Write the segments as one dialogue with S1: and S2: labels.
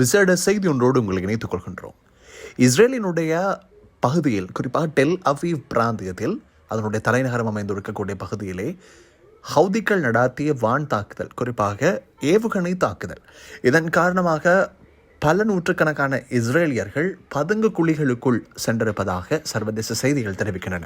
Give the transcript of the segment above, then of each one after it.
S1: விசேட செய்தி ஒன்றோடு உங்களை இணைத்துக் கொள்கின்றோம். இஸ்ரேலினுடைய பகுதியில் குறிப்பாக டெல் அவீவ் பிராந்தியத்தில் அதனுடைய தலைநகரம் அமைந்திருக்கக்கூடிய பகுதியிலே ஹவுதிக்கள் நடாத்திய வான் தாக்குதல் குறிப்பாக ஏவுகணை தாக்குதல். இதன் காரணமாக பல நூற்றுக்கணக்கான இஸ்ரேலியர்கள் பதுங்கு குழிகளுக்குள் சென்றிருப்பதாக சர்வதேச செய்திகள் தெரிவிக்கின்றன.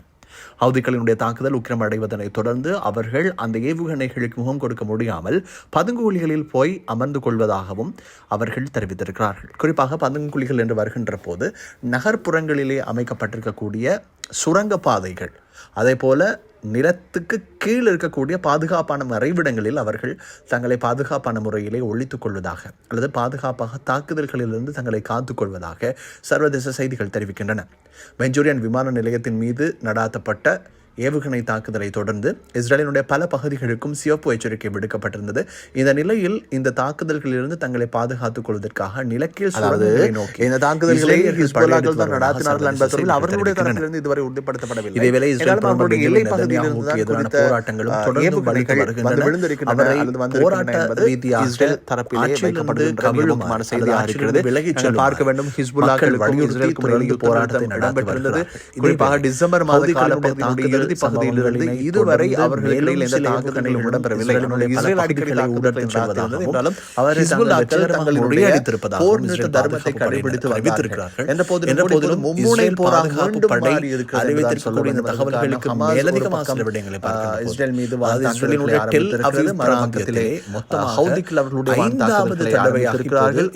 S1: ஹவுதிகளினுடைய தாக்குதல் உக்கிரம் அடைவதனை தொடர்ந்து அவர்கள் அந்த ஏவுகணைகளுக்கு முகம் கொடுக்க முடியாமல் பதுங்கு குழிகளில் போய் அமர்ந்து கொள்வதாகவும் அவர்கள் தெரிவித்திருக்கிறார்கள். குறிப்பாக பதுங்கு குழிகள் என்று வருகின்ற போது நகர்ப்புறங்களிலே அமைக்கப்பட்டிருக்கக்கூடிய சுரங்க பாதைகள் அதே போல நிலத்துக்கு கீழ் இருக்கக்கூடிய பாதுகாப்பான மறைவிடங்களில் அவர்கள் தங்களை பாதுகாப்பான முறையிலே ஒழித்துக் கொள்வதாக அல்லது பாதுகாப்பாக தாக்குதல்களிலிருந்து தங்களை காத்துக்கொள்வதாக சர்வதேச செய்திகள் தெரிவிக்கின்றன. பெஞ்சூரியன் விமான நிலையத்தின் மீது நடாத்தப்பட்ட ஏவுகணை தாக்குதலை தொடர்ந்து இஸ்ரேலினுடைய பல பகுதிகளுக்கும் சிவப்பு எச்சரிக்கை விடுக்கப்பட்டிருந்தது. இந்த நிலையில் இந்த தாக்குதல்களிலிருந்து தங்களை பாதுகாத்துக் கொள்வதற்காக நிலக்கீழ் நோக்கி
S2: இந்த தாக்குதல்களை ஹிஸ்புல்லாக்கள் நடாத்தினார்கள் அவர்களுடைய தரப்பிலிருந்து இதுவரை உறுதிப்படுத்தப்படவில்லை.
S1: இதேவேளை இஸ்ரேல்
S2: எல்லை பகுதியிலிருந்து
S1: எதிரான தொடர்ந்து போராட்ட ரீதியாக
S2: தரப்பிலே செய்தியாக இருக்கிறது.
S1: விலகிச்
S2: பார்க்க வேண்டும்.
S1: வலியுறுத்தி
S2: இடையில்
S1: போராட்டத்தை வருகிறார்கள்.
S2: குறிப்பாக டிசம்பர் மாத
S1: தாக்குதல்
S2: இறுதி பகுதியிலிருந்து இதுவரை இடையில் எந்த
S1: ஏவுகணைகளும்
S2: இடம்பெறவில்லை இஸ்ரேல் அடிக்கடி என்றாலும் அவர்கள்
S1: ஹிஸ்புல்லாக்கள்
S2: தங்கள்
S1: போர் நிறுத்த தர்மத்தை கடைபிடித்து
S2: என்ற போதிலும் மும்முனை போராக மீண்டும்
S1: படை இந்த தகவல்களுக்கு மேலதிகமாக சில விடயங்களை
S2: இஸ்ரேல் மீது
S1: இஸ்ரேலினுடைய டெல்
S2: அவர்களுடைய
S1: ஐந்தாவது தடவையாக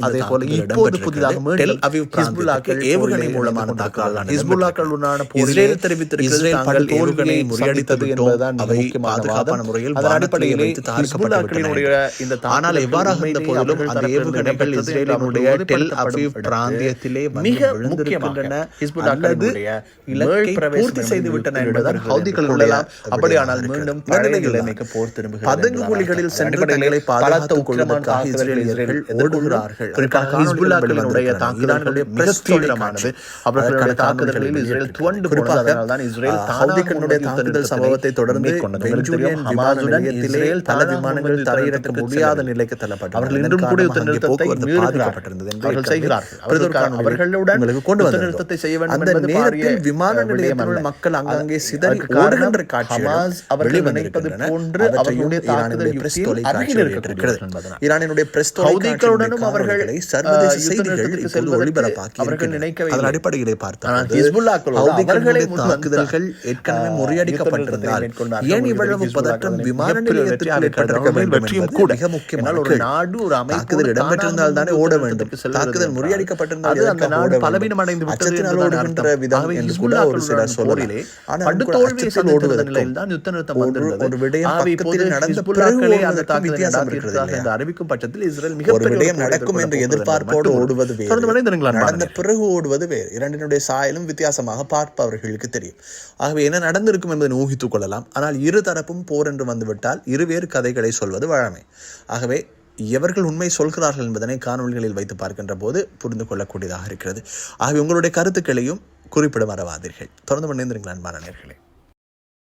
S2: அதே போல
S1: தாக்குதல்
S2: இப்போது. புதிதாக
S1: டெல் அவீவ்
S2: ஹிஸ்புல்லாக்கள்
S1: ஏவுகணை மூலமான
S2: ஈடுபட்டு
S1: தாக்குதலான
S2: ஹிஸ்புல்லாக்களுடனான போரிலே
S1: தெரிவித்திருக்கிறது
S2: இஸ்ரேல்
S1: தாங்கள்
S2: தோல்வியை
S1: முறியடித்தது என்பதுதான் அவை
S2: முக்கியமான
S1: பாதுகாப்பான. முறையில்
S2: அடிப்படையிலே. இந்த
S1: ஆனால் எவ்வாறாக இருந்த போதிலும் அந்த ஏவுகணைகள் இஸ்ரேலினுடைய டெல் அவீவ் பிராந்தியத்திலே
S2: மிக
S1: அல்லது இலக்கை
S2: மேல்
S1: பூர்த்தி செய்து விட்டன என்பதுதான் ஹவுதிகள்
S2: கொள்ளலாம் அப்படியானால் மீண்டும் பழைய போர் திரும்புகிறது
S1: பதுங்கு
S2: என்பதால் அர்த்தம்.
S1: சென்று தங்களை பாதுகாத்துக் கொள்வதற்காக இஸ்ரேலியர்கள்
S2: இஸ்ரேல்
S1: ஓடுகிறார்கள்.
S2: ஹிஸ்புல்லாக்களினுடைய தாக்குதல்களுடைய
S1: மிக
S2: பிரஸ்
S1: தீவிர
S2: தீவிரமானது
S1: காட்சி.
S2: அவர்களுடைய தாக்குதல்களில் இஸ்ரேல். துவண்டு
S1: குறிப்பாக
S2: போனது அதனால்தான் இஸ்ரேல் தானாக முன்வந்து
S1: தாக்குதல் சம்பவத்தை தொடர்ந்து விமான நிலையத்திலே பல விமானங்கள் தரையிறக்க முடியாத நிலைக்கு
S2: அவர்கள் இன்றும் கூட யுத்த நிறுத்தத்தை.
S1: பாதிக்கப்பட்டிருந்தது
S2: அவர்கள்
S1: ஏற்கனவே
S2: செய்கிறார்கள்.
S1: பிரதமர்
S2: அவர்கள்
S1: காணொளியில்
S2: அவர்களுடன்
S1: உங்களுக்கு கொண்டு
S2: யுத்த
S1: வந்திருந்தோம்.
S2: நிறுத்தத்தை செய்ய வேண்டும்
S1: அந்த
S2: என்பது பாரிய,
S1: நேரத்தில் விமான
S2: அஹ், விடயம்
S1: நிலையத்தில் உள்ள
S2: அல்ல.
S1: மக்கள் அங்கங்கே சிதறி
S2: அதற்கு காரணம்
S1: ஓடுகின்ற காட்சிகள்
S2: ஹமாஸ் அவர்கள் நினைப்பது போன்று அவர்களுடைய தாக்குதல் யுக்தியில் அருகில் இருக்கிறது என்பதனால்.
S1: ஈரானினுடைய பிரஸ்
S2: ஹவுதிகளுடனும் அவர்கள்
S1: சர்வதேச செய்திகள் ஒளிபரப்பாக்கி.
S2: நினைக்கவில்லை.
S1: அதன் அடிப்படையிலே
S2: ஹிஸ்புல்லாக்களோடு அவர்களே
S1: தாக்குதல்கள் ஏற்கனவே
S2: ஆஹ்,
S1: முறியடிக்கப்பட்டிருந்தால் ஏன். இவ்வளவு பதற்றம் விமான நிலையத்திற்கு. மிக முக்கியமான
S2: ஒரு. நாடு ஒரு
S1: தாக்குதல் இடம்பெற்றிருந்தால் தானே ஓட வேண்டும் தாக்குதல் முறியடிக்கப்பட்டிருந்தால்
S2: அந்த நாடு? பலவீனமடைந்து விட்டது
S1: அச்சத்தினால் ஓடுகின்ற. விதம் என்று கூட ஒரு சிலர்
S2: போரிலே
S1: ஆனால் அச்சத்தில்
S2: தான் யுத்த நிறுத்தம்
S1: ஒரு-. ஒரு விடயம் பக்கத்தில் நடந்த
S2: ஹிஸ்புல்லாக்களே
S1: பிறகு
S2: அந்த தாக்குதலை என்று அறிவிக்கும் பட்சத்தில் இஸ்ரேல்
S1: ஒரு
S2: மிகப்பெரிய
S1: விடயம்
S2: ஒரு
S1: நடக்கும் என்ற எதிர்பார்ப்போடு ஓடுவது வேறு. நடந்த. பிறகு ஓடுவது வேறு இரண்டினுடைய சாயலும் வித்தியாசமாக பார்ப்பவர்களுக்கு தெரியும் ஆகவே என்ன நடந்திருக்கும் என்பதை ஊகித்துக் கொள்ளலாம். ஆனால் இரு தரப்பும் போர் என்று வந்துவிட்டால் இருவேறு கதைகளை சொல்வது வழமை. ஆகவே எவர்கள் உண்மை சொல்கிறார்கள் என்பதனை காணொளிகளில் வைத்து பார்க்கின்ற போது புரிந்து கொள்ளக்கூடியதாக இருக்கிறது. ஆகவே உங்களுடைய கருத்துக்களையும் குறிப்பிட மறவாதீர்கள். தொடர்ந்து பண்ணியிருந்தீர்கள் அன்பான நேர்களே.